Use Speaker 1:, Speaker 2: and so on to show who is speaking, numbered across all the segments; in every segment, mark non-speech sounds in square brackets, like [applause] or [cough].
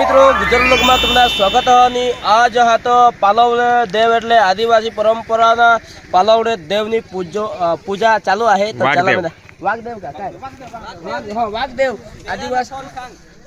Speaker 1: મિત્રો ગુજરાત લોકમાં તમને સ્વાગત અને આજ હતો પાલવ દેવ એટલે આદિવાસી પરંપરાના પાલવ દેવની પૂજો પૂજા ચાલુ છે
Speaker 2: વાઘદેવ.
Speaker 1: વાઘદેવ. આદિવાસી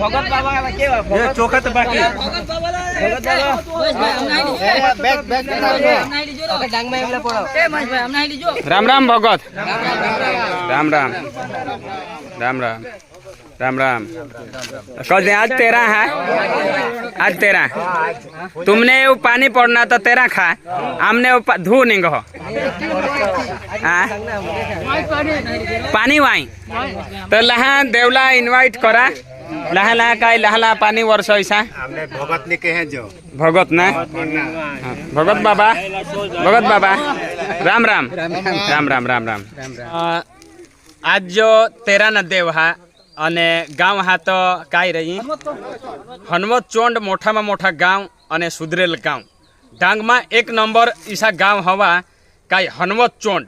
Speaker 1: ભગત બાબા કેવા ભગત
Speaker 3: ચોખા તો બાકી
Speaker 1: Bhagat Baba bag bag okay ડાંગમાં એમને પડો
Speaker 2: राम राम भगत राम राम राम राम राम राम कल दिन आज तेरा है आज तेरा तुमने वो पानी पड़ना तो तेरा खा हमने वो पा- धू नहीं गो हाँ? पानी वाई तो लहा देवला इनवाइट करा લાહા લાહા કાય લાહા
Speaker 3: લાહા પાણી વર્ષો ઈસા ભગત
Speaker 2: ને? કહેજો ભગત ના ભગત બાબા? ભગત બાબા? રામ રામ. રામ રામ રામ રામ. આજ જો તેરાના દેવ હા અને ગામ હા તો કાંઈ રહી. હનુમત ચોંડ મોટામાં મોટા ગામ અને સુધરેલ ગામ. ડાંગમાં એક નંબર ઈસા ગામ હવા કાંઈ હનુમત ચોંડ.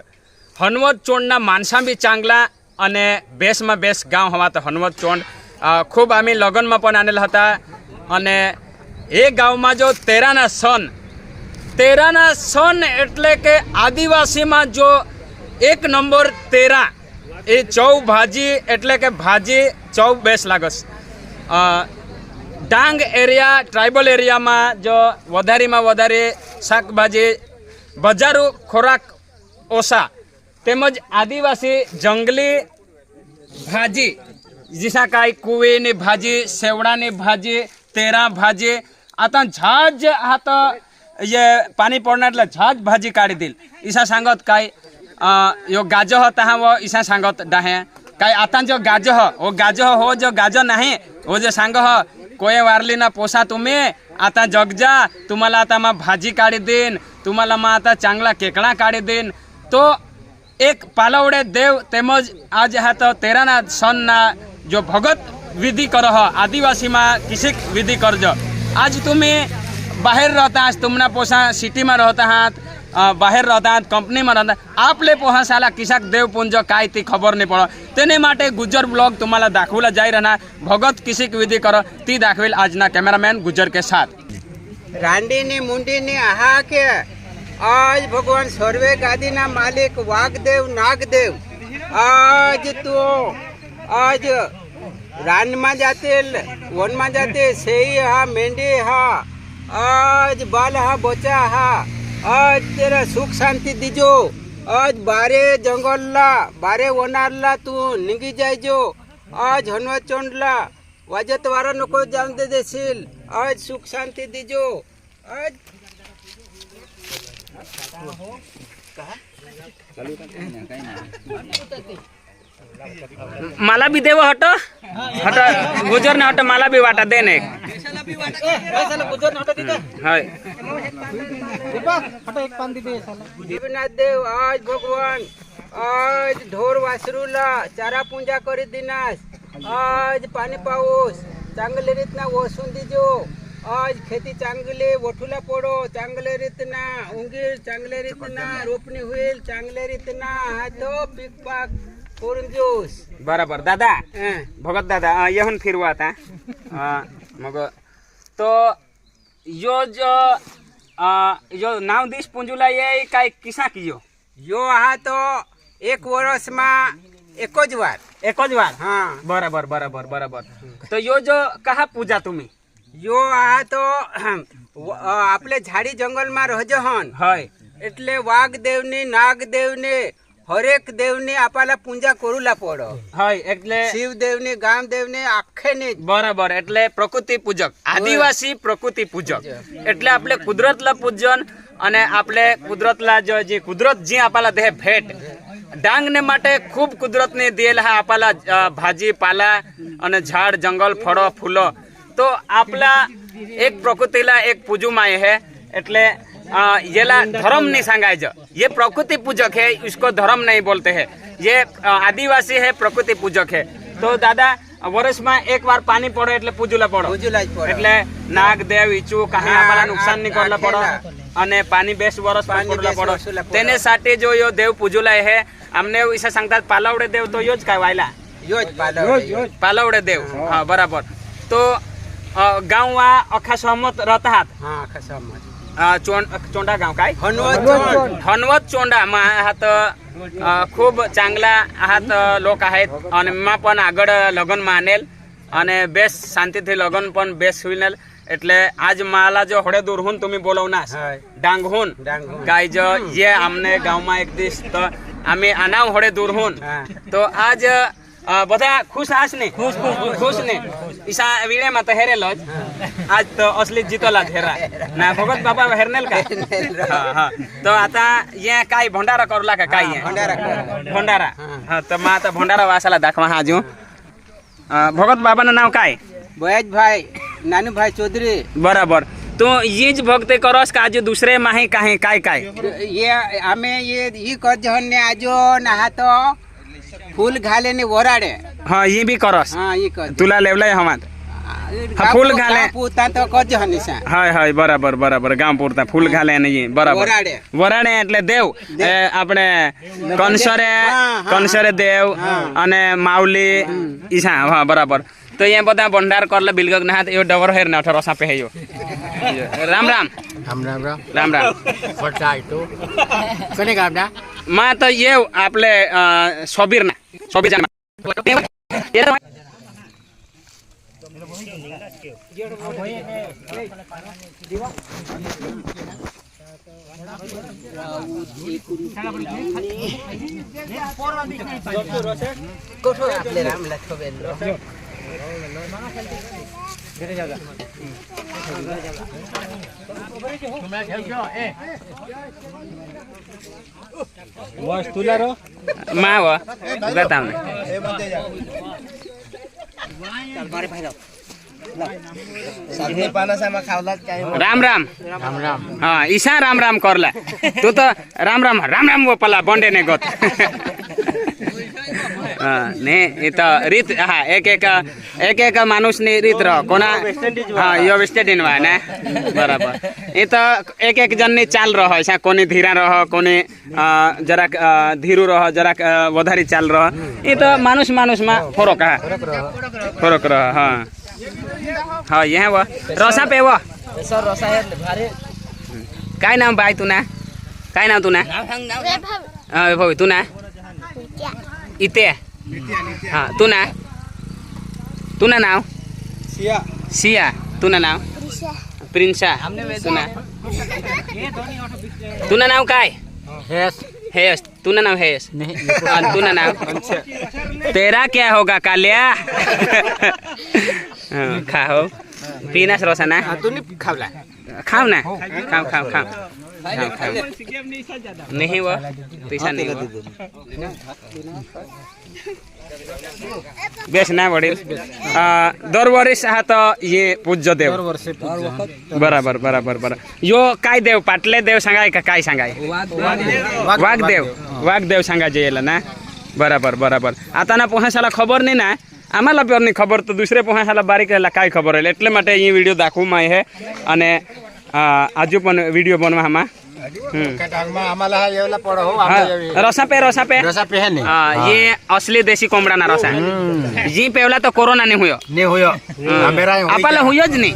Speaker 2: હનુમત ચોંડના માનસાંબી ચાંગલા અને બેસમાં બેસ ગાંવ હવા તો હનુમત ચોંડ. ખૂબ અમે લગ્નમાં પણ આનેલા હતા અને એ ગામમાં જો તેરાના સન તેરાના સન એટલે કે આદિવાસીમાં જો એક નંબર તેરા, એ ચૌ ભાજી એટલે કે ભાજી ચૌ બેસ લાગસ. ડાંગ એરિયા, ટ્રાઇબલ એરિયામાં જો વધારેમાં વધારે શાકભાજી, બજારો ખોરાક ઓછા, તેમજ આદિવાસી જંગલી ભાજી जिसा काय कोवेने भाजे शेवडाने भाजे तेरा भाजे आता झाज आता ये पाणी पडण्यातला झाज भाजी काढी काढीतील इसा सांगत काय यो गाजह तहा व इसा सांगत डाहे. काय आता जो गाजह हो गाज हो जो गाज नाही हो जे सांग ह कोय वारली ना पोसा तुम्ही आता जग जा तुम्हाला आता मा भाजी काढी देईन तुम्हाला मग आता चांगला केकडा काढी देईन. तो एक पालवडे देव तेमज आज हा तेरा ना सण ना जो भगत विधि कर आदिवासी में किसी विधि कर आज तुम्हें बाहर रहता है तुम पोसा सिटी में रहता है बाहर रहता है कंपनी में रहता आपले पोहा साला किसाक देवपुंज काय खबर नहीं पड़ तेने माटे गुज्जर ब्लॉग तुम्हाला दाखवला जाई रहना भगत किसी विधि करो ती दाखवेल आज ना कैमरामैन गुज्जर के
Speaker 4: साथ. रांडी ने मुंडी ने आहा के आज भगवान सर्वे गादी ना मालिक वागदेव नागदेव आज तो આજ रान આજ રાનમાં જાતે વનમાં જાતે સેઈ હા મેંડી હા આજ બાલ હા બોચા હા આજ તેરા સુખ શાંતિ દીજો આજ બારે જંગલલા બારે વનારલા તું નીંગી જાયજો આજ હનવચોંડલા વાજત વાળાનો કોઈ જામ દે દેશીલ આજ સુખ શાંતિ દીજો આજ
Speaker 2: માલા બી દેવો હટો હટો ગુજર ને હટો માલા બી વાટા દે ને
Speaker 4: જીવનાથ દેવ આજ ભગવાન આજ ઢોર વાસરૂલા ચારા પૂજા કરી દિનાશ આજ પાણી પાઉસ ચાંગલી રીતના ઓસું દીજો આજ ખેતી ચાંગલે વઠુલા પડો ચાંગલે રીતના ઊંઘીર ચાંગલે રીતના રોપની હુઈલ ચાંગલે રીતના હાથો પીક પાક
Speaker 2: બરાબર. દાદા ભગત દાદા યહન ફિરવા હતા. મગ. તો યો જો જો નામ દીશ પુંજુલા એ કાંઈ કિસ્સા કીજો
Speaker 4: યો આ તો એક વર્ષમાં એક જ વાર.
Speaker 2: એક જ વાર?
Speaker 4: હા.
Speaker 2: બરાબર બરાબર બરાબર. તો યો જો કહા પૂજા તમે?
Speaker 4: યો આ તો આપણે ઝાડી જંગલમાં રહજો હન
Speaker 2: હોય.
Speaker 4: એટલે વાઘ વાઘદેવની નાગદેવને હરેક દેવની આપણા પૂજા કરુલા પડો.
Speaker 2: હય એટલે
Speaker 4: શિવદેવની ગામદેવને આખેની ને
Speaker 2: બરાબર એટલે પ્રકૃતિ પૂજક. આદિવાસી પ્રકૃતિ પૂજક. એટલે આપણે કુદરતલા પૂજન અને આપણે કુદરતલા જો જે કુદરત જે આપણા દેહ ભેટ. ડાંગને માટે ખૂબ કુદરતની દિયેલા આપણા અ, ભાજી પાલા અને ઝાડ જંગલ ફળો ફૂલો. તો આપલા એક પ્રકૃતિલા એક પૂજુમાં હે. એટલે येला धर्म नहीं सांगाय जो ये प्रकृति पूजक है इसको धर्म नहीं बोलते हैं ये अ, आदिवासी है प्रकृति पूजक है तो दादा વર્ષમાં એક વાર પાણી પડે એટલે પૂજુલા પડો
Speaker 4: ઉજુલા જ પડે.
Speaker 2: એટલે નાગ દેવ ઈચુ કાંઈ
Speaker 4: હા,
Speaker 2: આપણા નુકસાન નહીં કરલા પડો
Speaker 4: આખેલા.
Speaker 2: અને પાણી બેસ વર્ષ
Speaker 4: પાણી
Speaker 2: પડલા
Speaker 4: બેસ
Speaker 2: પડો
Speaker 4: વર્ષુલા પડો.
Speaker 2: તેને સાથે જો યો દેવ પૂજુલા હે અમને એવું ઈસા सांगतात पालवडे देव तो योच काय वायला
Speaker 4: યો જ પાલવ
Speaker 2: पालवडे देव हाँ बराबर तो अ, गाँव वा अखा सहमत रहता हात
Speaker 4: હા આખા સમાજ
Speaker 2: अ, चोंडा गाव काय हनवत चोंडा मग आहात खूप चांगला आहात लोक आहेत आणि मा पण આગળ લગ્ન માનેલ. અને બેસ્ટ શાંતિથી લગ્ન પણ બેસ્ટ વિનેલ એટલે આજ માલા જો હોડે દૂરહુન
Speaker 4: તમે
Speaker 2: બોલવનાસ
Speaker 4: ડાંગહુન
Speaker 2: ગાય જો ये આમને ગામમાં એક દિવસ તો આમે આનાવ હોડે
Speaker 4: દૂરહુન
Speaker 2: તો આજ બધા ખુશ હાસ ને ખુશ ખુશ ને ઈસા વીણેમાં તો હેરેલો જ આજ તો असली જીતોલા જ हेरा ना भगत बाबा हेरनेल का हा हा तो आता ये काय भंडारा करला का काय ये
Speaker 4: ભંડારા કરે.
Speaker 2: भंडारा हा तर मग आता भंडारा वासाला दाखवा हा अजून अ, भगत बाबाचं नाव काय
Speaker 4: બયાજભાઈ નાનુભાઈ ચૌધરી
Speaker 2: बराबर तो ये ज भक्ते करोस का आज दुसरे माहे काहे काय काय
Speaker 4: ये અમે ये ઈ કરજહન ને આજો ના તો ફૂલ ઘાલે ને વરાડે
Speaker 2: हा ये बी करोस
Speaker 4: હા ઈ કર
Speaker 2: तुला लेवलाय हमात हा, फूल घाले.
Speaker 4: પૂતા તો કરજહન નિશા
Speaker 2: હાય હાય બરાબર બરાબર ગામ પૂરતા ફૂલ ઘાલે અને ઈ બરાબર
Speaker 4: વરાડે.
Speaker 2: વરાડે એટલે દેવ એ આપણે કનસરે
Speaker 4: હા, હા.
Speaker 2: કનસરે દેવ અને માવલી ઈસા હા બરાબર તો અહીંયા બધા ભંડાર કરલે બિલગક ના હાથ એવો ડવર હેર ને અઠારો સાપે હેયો [laughs] રામ રામ
Speaker 5: રામ રામ રામ
Speaker 2: રામ રામ
Speaker 5: વટાય તો કને ગામના
Speaker 2: માં તો એવ આપણે સોબીર ના સોબીર જાન
Speaker 4: કોઠો આપણે રામ લખો બેન
Speaker 2: માવો. બતાવ રામ રામ. હા ઈશા રામ રામ કરલા? તું તો રામ રામ રામ રામ પલા બોન્ડે ને ગોત. ને એ તો રીત હા એક એક એક એક માણસની રીત રહો કોના હા યો વેસ્ટ ઇન્ડિઝમાં ને બરાબર એ તો એક એક જણની ચાલ રહો છે કોની ધીરા રહો કોની જરાક ધીરું રહો જરાક વધારી ચાલ રહો એ તો માણસ માણસમાં ફરક હા ફરક રહો હા હા યે વો રસા પે
Speaker 1: વો સર રસા હે
Speaker 2: ભારે કાઈ નામ ભાઈ તું ના કાઈ નામ તું ના વૈભવ તું ના ઇતે हा तू ना. तू ना नाव?
Speaker 4: सिया.
Speaker 2: सिया. तू ना नाव? प्रिन्सा तू ना. नाव काय?
Speaker 5: हेस
Speaker 2: तू ना नाव हेस तू नाव? तेरा क्या होगा काल्या? [laughs] खा हो पिनास रोसाना
Speaker 5: तुम्ही खाऊ
Speaker 2: खाव ना. खाऊ खाऊ खाऊ नहीं वो पैसा नहीं वो बेस ना वडील अ, दर वर्ष हा तो ये पूज्य देव बराबर बराबर बराबर यो काय देव पाटले देव सांगाय का काय सांगाय वाघदेव वाघदेव सांगायचे याला ना बराबर बराबर आता ना પોહાસાલા ખબર નહીં ના આમાં પણ નહીં ખબર તો દુસરે પોહાસાલા બારીક રહેલા કાંઈ ખબર એટલે એટલે માટે એ વિડીયો દાખવમાં હે અને
Speaker 5: आज पण व्हिडिओ बनवा हामा।
Speaker 2: हाँ, रसा पे रसा पे।
Speaker 5: रसा पे है
Speaker 2: नहीं ये असली देसी कोमड़ा ना रसा है। जी पेवला तो कोरोना नहीं हुयो।
Speaker 5: नहीं हुयो। हाँ।
Speaker 2: अपने हुयो ज नहीं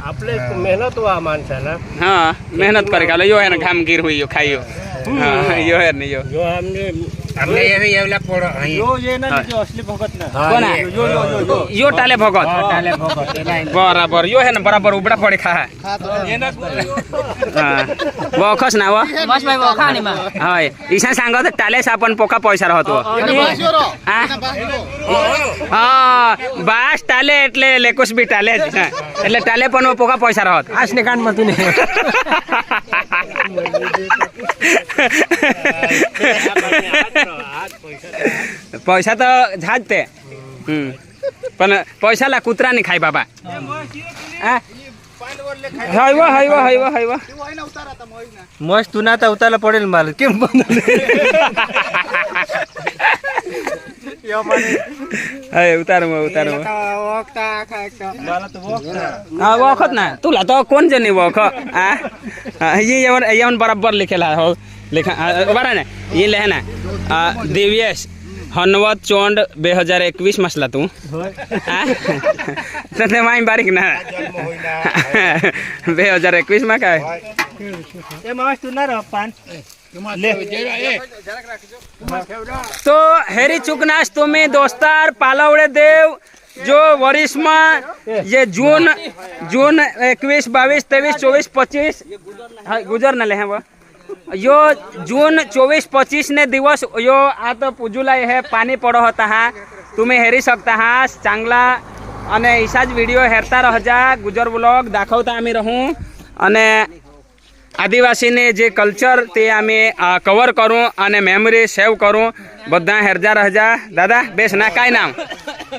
Speaker 1: आपले मेहनत हुआ मानसा
Speaker 2: ना। हाँ मेहनत करेगा यो है ना घाम गिर हुई यो खाइयो हम्म। हाँ यो
Speaker 1: है नहीं यो। यो हमने
Speaker 5: આપણે એવી એવલા પોળો
Speaker 1: જો જે ના જો અસલી ભગત ના.
Speaker 2: કોના?
Speaker 1: જો જો જો
Speaker 2: યો ટાલે ભગત.
Speaker 5: ટાલે ભગત
Speaker 2: બરાબર યો હે ને બરાબર ઉબડા પડે ખા હા તો એના હા. વખસ ના વો
Speaker 1: બસ ભાઈ વખાની માં
Speaker 2: હાય ઈસા સાંગો તો ટાલે સાપન પોકા પૈસા હતો હા બાસ ટાલે એટલે લેકોસ બી ટાલે એટલે ટાલે પણ પોકા પૈસા રહત
Speaker 1: આસને કાનમાં તું ને. [laughs] [laughs] [laughs]
Speaker 2: પૈસા તો જા જ તે હમ પણ પૈસા લા કૂતરા ને ખાય બાબા હૈવો હૈવો હૈવો હૈવો મોજ તું ના તા
Speaker 4: ઉતારલા પડેલ માલ કેમ
Speaker 2: બંધ વખત ના તું લા તો કોણ છે ની વખ બરાબર લીખેલા હોય लिखा बारा ने ये लेहना दिव्यश हनवत चौंड बे हज़ार इक्कीस मसला तू। तने तो माई बारीक ना। बे हज़ार इक्कीस का तो हेरी चुकनाश तुम्हें दोस्तार पालावड़े देव जो वरिष्ठ में ये जून जून इक्कीस बाईस तेईस चौबीस पच्चीस। गुजर न ले वो यो जून चौबीस पच्चीस ने दिवस यो आता पूजुला है पाणी पडो होता हा तुम्ही हेरी शकता हा चांगला અને ઈસા જ વિડીયો હેરતા રહજા ગુજર બ્લોગ દાખવતા અમે રહું અને આદિવાસીને જે કલ્ચર તે અમે કવર કરું અને મેમરી સેવ કરું. બધા હેરજા રહજા. દાદા બેસ ના કાંઈ નામ?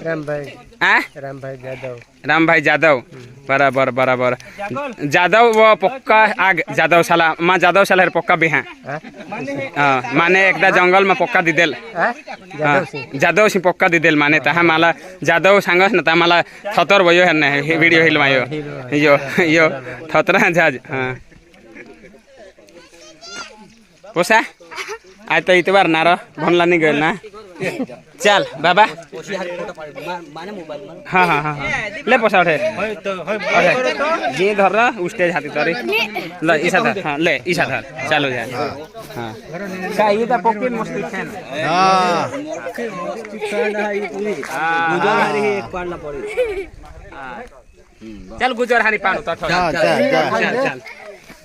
Speaker 1: રામભાઈ.
Speaker 2: હા?
Speaker 1: રામભાઈ જાદવ.
Speaker 2: રામભાઈ જાદવ. બરાબર બરાબર. જાદવ પક્કા આગ જાદવ સાલા માં જાદવ સાલા પક્કા બિહા હા. માને એકદા
Speaker 1: જંગલમાં
Speaker 2: પક્કા દીધેલ. જાદવ સિંહ. પક્કા દીધેલ માને. તાહા માલા જાદવ સાંગસ ને તા માલા થતર વયો હે ને વીડિયો હિલવાયો. યો યો થતરા જાજ હા. पोसा आज तो इतवार ना रह भनला नहीं गए ना चल बाबा हाँ हाँ हाँ हाँ ले पोसा उठे उठे जी धर रहा स्टेज हाथी तरी ले ईसा धर हाँ ले ईसा धर चालू जा हाँ का ये तो पक्की मस्ती फैन चल गुजर हारी पाणू तो चल चल चल ये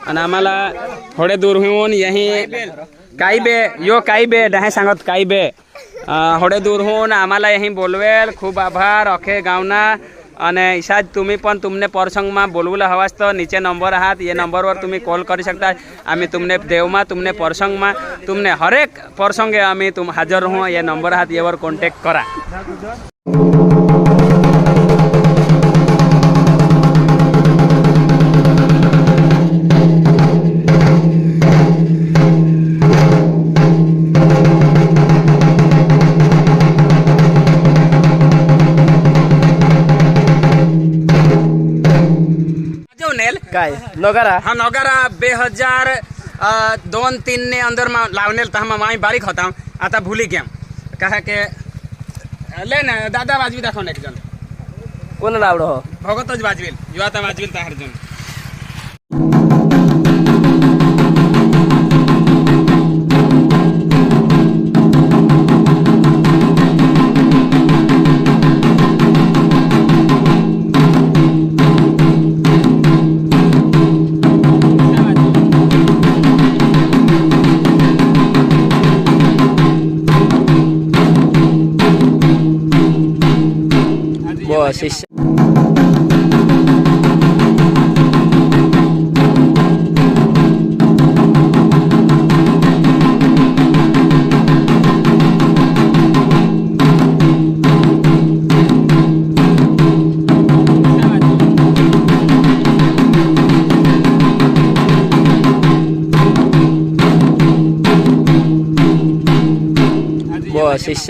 Speaker 2: आणि आम्हाला थोडे दूर होऊन यही काही बे यो काही बे नाही सांगत काही बे थोडे दूर होऊन आम्हाला यही बोलवेल खूप आभार अखे गावना आणि ઈશાદ तुम्ही पण तुमने परसंगમાં બોલવું હવાસ તો नीचे नंबर आहात એ नंबरवर तुम्ही कॉल કરી शकता आम्ही तुमने देवમાં तुमने परसंगમાં तुमने हरेक प्रसंगे आम्ही तुम हजर हो या नंबर आहात यावर कॉन्टॅक्ट करा
Speaker 1: કાય નોગારા
Speaker 2: હા નોગારા બે હજાર દોન તીન ને અંદરમાં લાવનેલ હતા હમ વાઈ બારીક હતા. આતા ભૂલી ગયા કહા કે લે ને દાદા વાજવી દાખો ને એકજણ.
Speaker 1: કોને લાવડો?
Speaker 2: ભગત જ વાજવીલ. યુવાતા વાજવીલ તાહર જણ
Speaker 1: boses.